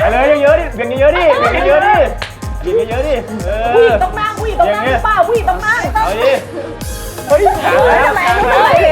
ไปเลยเยอะๆดิเบี่ยงเยอะๆดิเบี่ยงเยอะๆดิเบี่ยงเยอะๆดิเอผู้หญิงต้องนั่งผู้หญิงต้องนั่งหรือเปล่าผู้หญิงต้องนั่งเอาดิเฮ้ยหาแล้วทำไมไม่เร็ว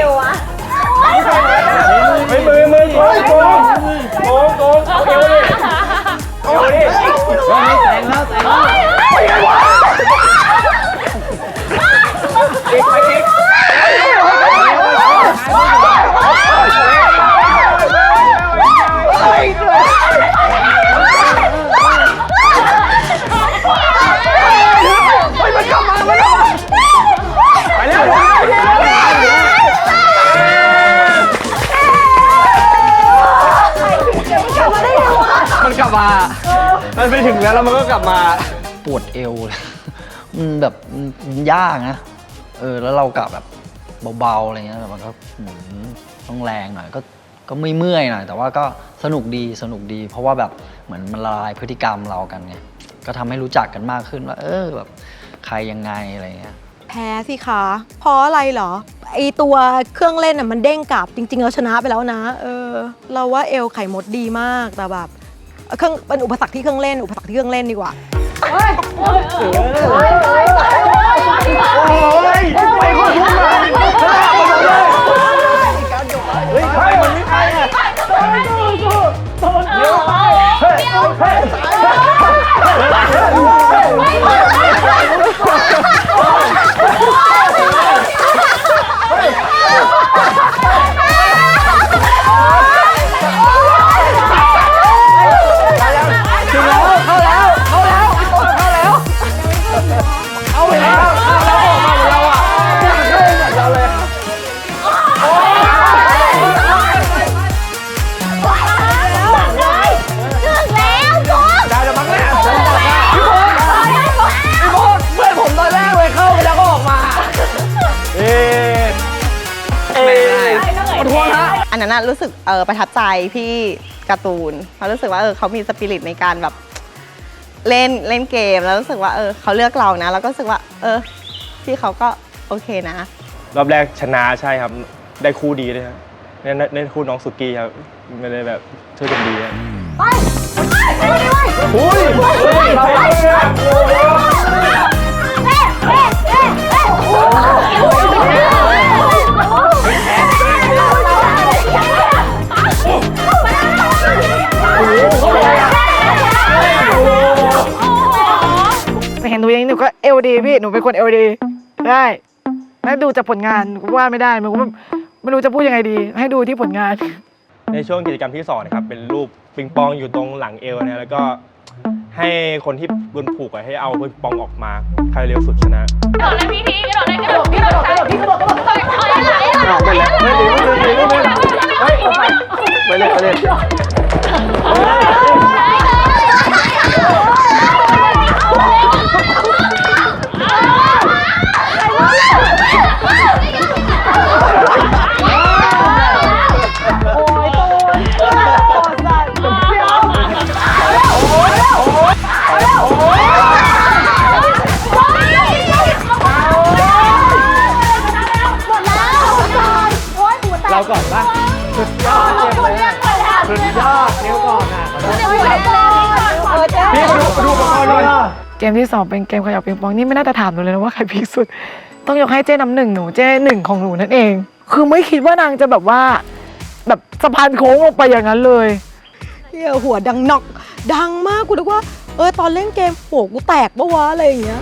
มันกลับมามันไปถึงแล้วแล้วมันก็กลับมา ปวดเอวเลยมันแบบมันยากนะ เออ แล้วเรากะแบบเบาๆอะไรเงี้ยแต่มันก็หืมต้องแรงหน่อย ก็ ก็ไม่เมื่อยหน่อย แต่ว่าก็สนุกดี สนุกดี เพราะว่าแบบเหมือนมันละลายพฤติกรรมเรากันไง ก็ทำให้รู้จักกันมากขึ้นว่า เออ แบบใครยังไงอะไรเงี้ย แพ้สิคะเพราะอะไรเหรอ ไอตัวเครื่องเล่นอะมันเด้งกลับจริง ๆ เราชนะไปแล้วนะ เออ เราว่าเอลไข่มดดีมากแต่แบบ เครื่องเป็นอุปสรรคที่เครื่องเล่น อุปสรรคที่เครื่องเล่นดีกว่าโอ้ยไปคนทุกข์เได้แล้วมั้งเนี่ยพี่พงศ์พี่พงศ์เพื่อนผมตอนแรกเลยเข้าไปแล้วก็ออกมา เอ๊ะเอ๊ะขอโทษนะ อันนั้นนะรู้สึกเออประทับใจพี่การ์ตูนเพราะรู้สึกว่าเออเขามีสปิริตในการแบบ เล่นเล่นเกมแล้วรู้สึกว่าเออเขาเลือกเรานะ แล้วก็รู้สึกว่า เออพี่เขาก็โอเคนะ รอบแรกชนะใช่ครับ ได้คู่ดีเลยครับเนี่ยเล่นคู่น้องสุกี้ครับไม่ได้แบบช่วยกันดีครับอุ้ยเราเนี่ย เห็นหนูอย่างนี้หนูก็เอลดีพี่หนูเป็นคนเอลดีได้แล้วดูจากผลงานหนูก็ว่าไม่ได้หนูก็ไม่ไม่รู้จะพูดยังไงดี ให้ดูที่ผลงาน ในช่วงกิจกรรมที่สองนะครับเป็นรูปปิงปองอยู่ตรงหลังเอวนะแล้วก็ให้คนที่บนผูกอะให้เอาปิงปองออกมาใครเร็วสุดชนะกระโดดเลยพี่ทีกระโดดเลยกระโดดกระโดดกระโดดพี่กระโดดกระโดดถอยถอยไหลไหลเอาไปเลยเฮ้ยเดี๋ยวเดี๋ยวเดี๋ยวเดี๋ยวเฮ้ยเอาไปไปเลยไปเลยเรา เกมที่สองเป็นเกมเขยับปิงปองนี่ไม่น่าจะถามหนูเลยนะว่าใครพีคสุด ต้องยกให้เจ้น้ำหนึ่งหนูเจ้หนึ่งของหนูนั่นเอง คือไม่คิดว่านางจะแบบว่า แบบสะพานโค้งลงไปอย่างนั้นเลยเฮียหัวดังนอก ดังมากกูนึกว่า เออตอนเล่นเกมหัวกูแตกปะวะอะไรอย่างเงี้ย